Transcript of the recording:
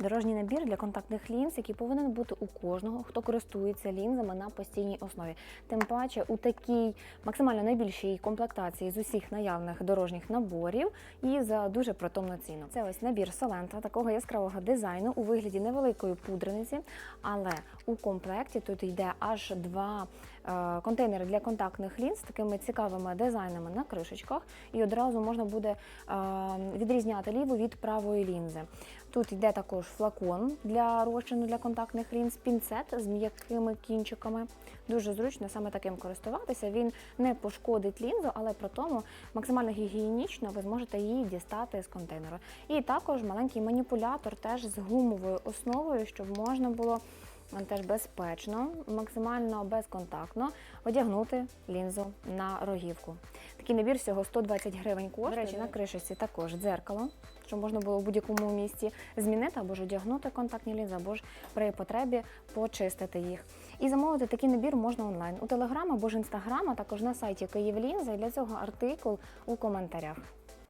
Дорожній набір для контактних лінз, який повинен бути у кожного, хто користується лінзами на постійній основі. Тим паче у такій максимально найбільшій комплектації з усіх наявних дорожніх наборів і за дуже притомну ціну. Це ось набір Солента такого яскравого дизайну у вигляді невеликої пудрениці, але у комплекті тут йде аж два контейнери для контактних лінз з такими цікавими дизайнами на кришечках, і одразу можна буде е, відрізняти ліву від правої лінзи. Тут йде також флакон для розчину для контактних лінз, пінцет з м'якими кінчиками. Дуже зручно саме таким користуватися. Він не пошкодить лінзу, але при тому максимально гігієнічно ви зможете її дістати з контейнеру. І також маленький маніпулятор теж з гумовою основою, щоб можна було е, теж безпечно, максимально безконтактно одягнути лінзу на рогівку. Такий набір всього 120 гривень коштує. До речі, на кришечці також дзеркало, щоб можна було в будь-якому місці змінити або ж одягнути контактні лінзи, або ж при потребі почистити їх. І замовити такий набір можна онлайн у Телеграм або ж Інстаграм, а також на сайті Київлінза. І для цього артикул у коментарях.